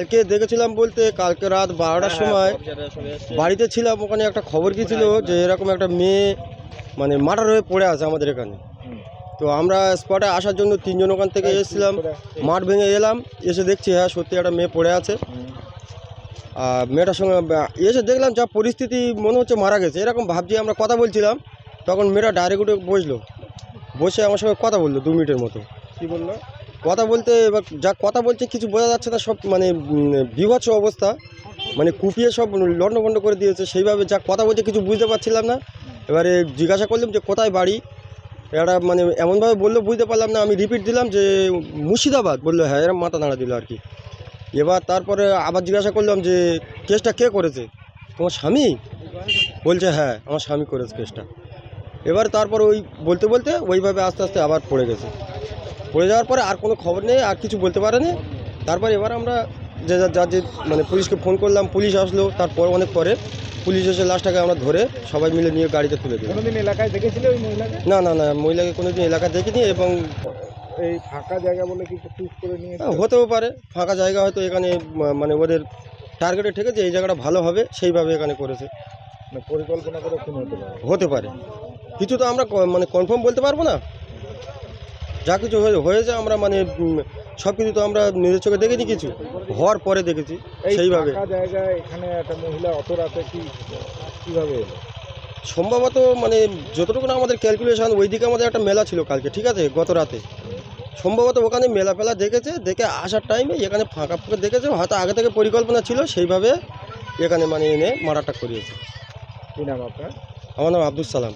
কালকে দেখেছিলাম বলতে কালকে রাত বারোটার সময় বাড়িতে ছিলাম ওখানে একটা খবর গিয়েছিল যে এরকম একটা মেয়ে মানে মার্ডার হয়ে পড়ে আছে আমাদের এখানে। তো আমরা স্পটে আসার জন্য তিনজন ওখান থেকে এসেছিলাম মাঠ ভেঙে এলাম এসে দেখছি হ্যাঁ সত্যি একটা মেয়ে পড়ে আছে। আর মেয়েটার সঙ্গে এসে দেখলাম যা পরিস্থিতি মনে হচ্ছে মারা গেছে। এরকম ভাবছি আমরা কথা বলছিলাম তখন মেয়েটা ডাইরেক্ট উঠে বসল। বসে আমার সঙ্গে কথা বলল দু মিনিটের মতো। কি বলল? কথা বলতে এবার যা কথা বলছে কিছু বোঝা যাচ্ছে না, সব মানে বিভৎস অবস্থা। মানে কুপিয়ে সব লণ্ডভণ্ড করে দিয়েছে, সেইভাবে যা কথা বলছে কিছু বুঝতে পারছিলাম না। এবারে জিজ্ঞাসা করলাম যে কোথায় বাড়ি? এটা মানে এমনভাবে বলল, বুঝতে পারলাম না। আমি রিপিট দিলাম যে মুর্শিদাবাদ। বলল হ্যাঁ এরম মাথা নাড়া দিল আর কি এবার তারপরে আবার জিজ্ঞাসা করলাম যে, কেসটা কে করেছে? তোমার স্বামী? বলছে হ্যাঁ আমার স্বামী করেছে কেসটা। এবার তারপর ওই বলতে বলতে ওইভাবে আস্তে আস্তে আবার পড়ে গেছে। পড়ে যাওয়ার পরে আর কোনো খবর নেই আর কিছু বলতে পারেনি। তারপর এবার আমরা যে যার যার যে মানে পুলিশকে ফোন করলাম পুলিশ আসলো তারপর অনেক পরে পুলিশ এসে লাস্টটাকে আমরা ধরে সবাই মিলে নিয়ে গাড়িতে তুলে দিই কোনোদিন এলাকায় দেখেছিলে ওই মহিলাকে? না না না মহিলাকে কোনোদিন এলাকা দেখিনি এবং এই ফাঁকা জায়গা বলে কি চুজ করে নিয়ে হ্যাঁ, হতেও পারে। ফাঁকা জায়গা হয়তো এখানে মানে ওদের টার্গেটে ঠেকেছে এই জায়গাটা ভালো হবে সেইভাবে এখানে করেছে। মানে পরিকল্পনা করে হতে পারে। হতে পারে। কিছু তো আমরা মানে কনফার্ম বলতে পারব না। যা কিছু হয়ে- হয়েছে আমরা মানে সব কিছু তো আমরা নিজের চোখে দেখিনি কিছু। হওয়ার পরে দেখেছি সেইভাবে। জায়গায় এখানে একটা মহিলা অত রাতে কি কীভাবে সম্ভবত মানে যতটুকু না আমাদের ক্যালকুলেশন ওইদিকে আমাদের একটা মেলা ছিল কালকে ঠিক আছে গত রাতে। সম্ভবত ওখানে মেলা ফেলা দেখেছে দেখে আসার টাইমে এখানে ফাঁকা ফুঁকা দেখেছে হয়তো আগে থেকে পরিকল্পনা ছিল সেইভাবে এখানে মানে এনে মারাটা করিয়েছে। কি নাম আপনার? আমার নাম আব্দুল সালাম।